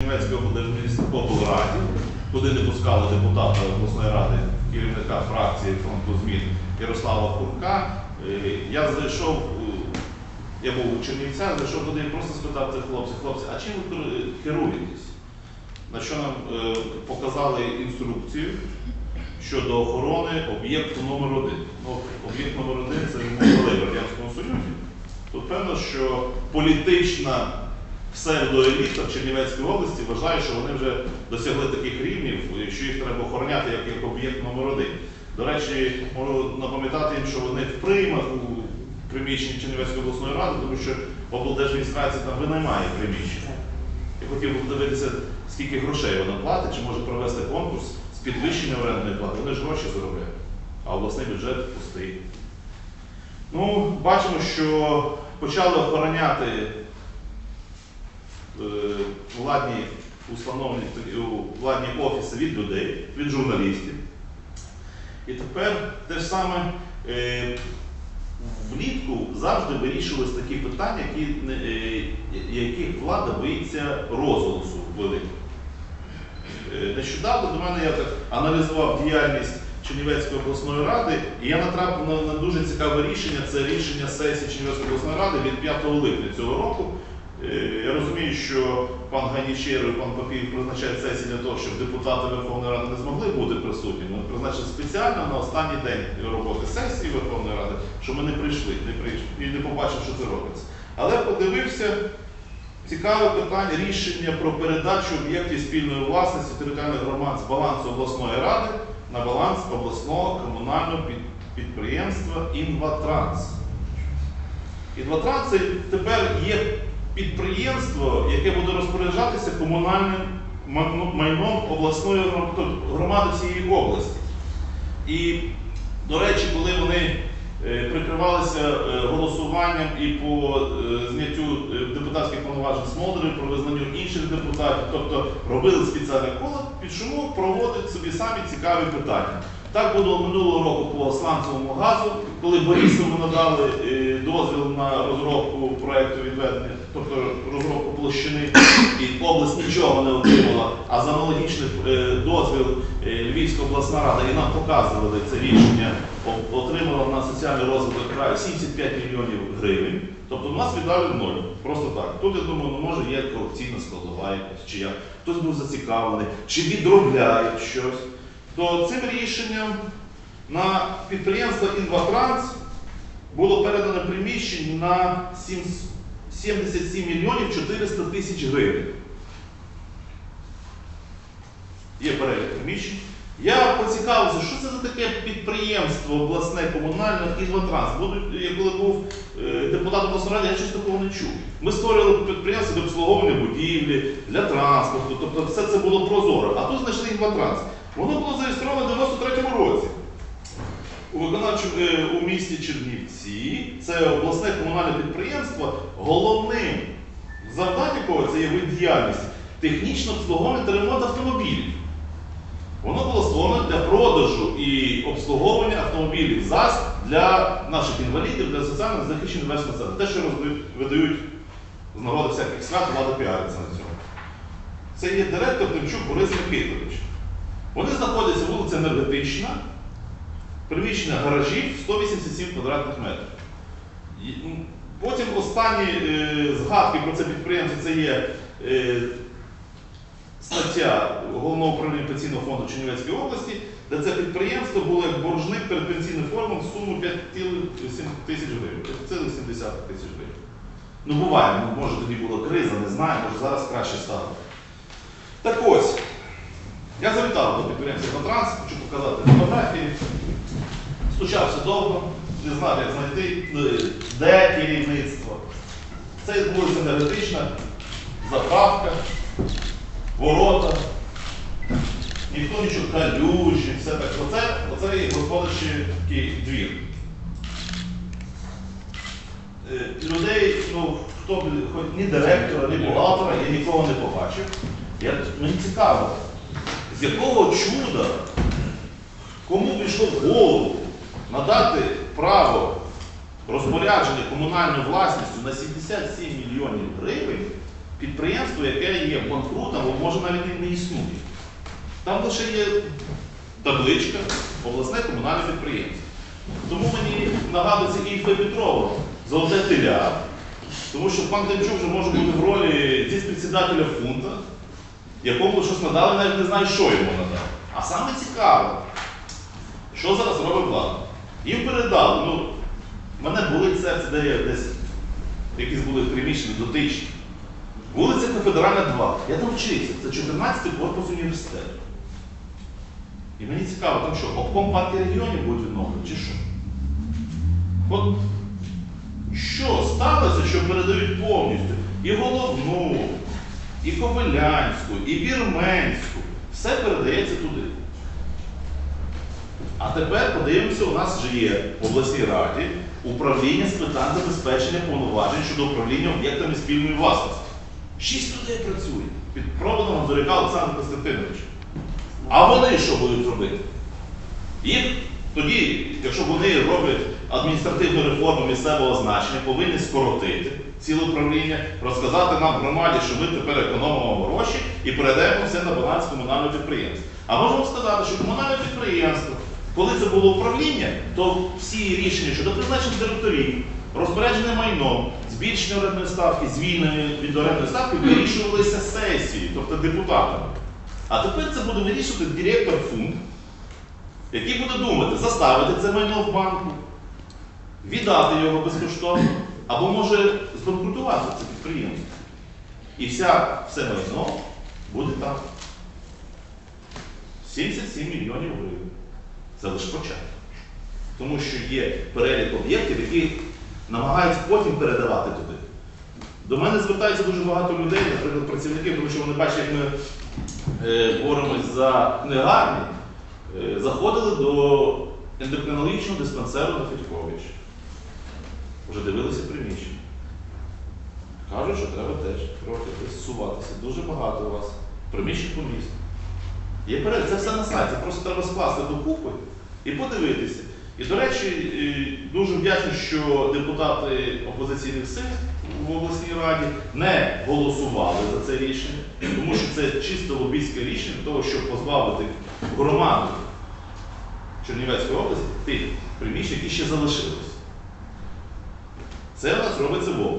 Облдержадміністрації облраді, куди не пускали депутата обласної ради, керівника фракції фронту змін Ярослава Курка. Е, Я зайшов, е, я був у Чернівцях, зайшов туди і просто спитав цих хлопців, хлопці, а чим ви керуєтесь? На що нам е, показали інструкцію щодо охорони об'єкту номер один. Ну, об'єкт номер один це в Радянському Союзі. Тут певно, що політична псевдоеліта в Чернівецькій області вважає, що вони вже досягли таких рівнів, що їх треба охороняти як, як об'єкт номер один. До речі, можу напам'ятати їм, що вони в приймах у приміщенні Чернівецької обласної ради, тому що облдержадміністрація там винаймає приміщення. Я хотів би подивитися, скільки грошей вона платить, чи може провести конкурс з підвищення орендної плати. Вони ж гроші заробляють, а обласний бюджет пустий. Ну, бачимо, що почали охороняти владні установлені владні офіси від людей, від журналістів. І тепер те ж саме е, влітку завжди вирішувалися такі питання, які, е, яких влада боїться розголосу великого. Е, Нещодавно до мене я так аналізував діяльність Чернівецької обласної ради, і я натрапив на, на дуже цікаве рішення. Це рішення сесії Чернівецької обласної ради від 5 липня цього року. Е, Я розумію, що пан Ганічер і пан Попів призначають сесії для того, щоб депутати Верховної Ради не змогли бути присутніми. Вони призначили спеціально на останній день роботи сесії Верховної Ради, що ми не прийшли, не прийшли і не побачили, що це робиться. Але подивився цікаве питання рішення про передачу об'єктів спільної власності територіальних громад з балансу обласної ради на баланс обласного комунального підприємства Інватранс. Інватранс тепер є підприємство, яке буде розпоряджатися комунальним майном обласної тобто громади всієї області. І, до речі, коли вони е, прикривалися е, голосуванням і по е, зняттю депутатських повноважень з Молдери, про визнанню інших депутатів, тобто робили спеціальне коло, під шумок проводять собі самі цікаві питання. Так було минулого року по сланцевому газу, коли Борисову надали дозвіл на розробку проекту відведення, тобто розробку площини, і область нічого не отримала, а за аналогічний е, дозвіл е, Львівська обласна рада і нам показували це рішення, отримала на соціальний розвиток краю 75 мільйонів гривень. Тобто нас віддали ноль. Просто так. Тут я думаю, ну може є корупційна складова якась, чи як хтось був зацікавлений, чи відробляють щось. То цим рішенням на підприємство Інватранс було передано приміщень на 77 мільйонів 400 тисяч гривень. Є перелік приміщень. Я поцікавився, що це за таке підприємство обласне комунальне Інватранс. Я коли був е, депутатом обласної ради, я щось такого не чув. Ми створювали підприємство для обслуговування будівлі, для транспорту, тобто все це було прозоро. А тут знайшли Інватранс. Воно було зареєстровано в 93-му році. Е, у місті Чернівці це обласне комунальне підприємство. Головним завданням якого це є технічне обслуговування та ремонт автомобілів. Воно було створено для продажу і обслуговування автомобілів ЗАЗ для наших інвалідів, для соціально захищених верств населення. Те, що видають з нагоди всяких свят, влада піариться на цьому. Це є директор Тимчук Борис Микитович. Вони знаходяться вулиця Енергетична, приміщення гаражів 187 квадратних метрів. Потім останні е, згадки про це підприємство це є е, стаття Головного управління пенсійного фонду Чернівецької області, де це підприємство було як боржник перед пенсійним фондом в суму 5,7 тисяч гривень. 5,7 тисяч гривень. Ну буває, ну, може тоді була криза, не знаю, може зараз краще стало. Так ось, я завітав до підприємства «Контранс», хочу показати фотографії. Стучався довго, не знав, як знайти, е, де керівництво. Це вулиця енергетична, заправка, ворота. Ніхто нічого калюжі, все так. Оце, оце є господарчий двір. Е, Людей, ну, хто хоч ні директора, ні бухгалтера, я нікого не побачив. Я, мені цікаво, з якого чуда, кому прийшло в голову надати право розпорядження комунальною власністю на 77 мільйонів гривень підприємство, яке є банкрутом, або може навіть і не існує. Там лише є табличка обласне комунальне підприємство. Тому мені нагадується Ільфа Петрова, золоте теля, тому що пан Демчук вже може бути в ролі дійспредседателя фунта, якому щось надали, навіть не знаю, що йому надали. А саме цікаве, що зараз робить влада? Їм передали, ну, мене болить серце, де я десь якісь були приміщені дотичні. Вулиця Конфедеральна 2. Я там вчився. Це 14 корпус університету. І мені цікаво, там що, обком партії регіонів будуть відновлювати, чи що? От що сталося, що передають повністю і головну, і Ковалянську, і Вірменську. Все передається туди. А тепер подивимося, у нас вже є в обласній раді управління з питань забезпечення повноважень щодо управління об'єктами спільної власності. Шість людей працює під проводом Мазуряка Олександра Костянтиновича. А вони що будуть робити? Їх тоді, якщо вони роблять адміністративну реформу місцевого значення, повинні скоротити ціле управління, розказати нам громаді, що ми тепер економимо гроші і передаємо все на баланс комунального підприємства. А можемо сказати, що комунальне підприємство, коли це було управління, то всі рішення щодо призначення директорів, розпорядження майном, збільшення орендної ставки, звільнення від орендної ставки вирішувалися сесії, тобто депутатами. А тепер це буде вирішувати директор фунт, який буде думати, заставити це майно в банку, віддати його безкоштовно, або може збанкрутувати це підприємство. І вся, все майно буде там. 77 мільйонів гривень. Це лише початок. Тому що є перелік об'єктів, які намагаються потім передавати туди. До мене звертається дуже багато людей, наприклад, працівників, тому що вони бачать, як ми е, боремось за книгарні, е, заходили до ендокринологічного диспансеру на Федькович. Вже дивилися приміщення. Кажуть, що треба теж трохи пристосуватися. Дуже багато у вас приміщень по місту. Є перелік, це все на сайті, просто треба скласти докупи і подивитися. І, до речі, е, дуже вдячний, що депутати опозиційних сил в обласній раді не голосували за це рішення, тому що це чисто лобійське рішення того, щоб позбавити громаду Чернівецької області тих приміщень, які ще залишились. Це у нас робиться в області.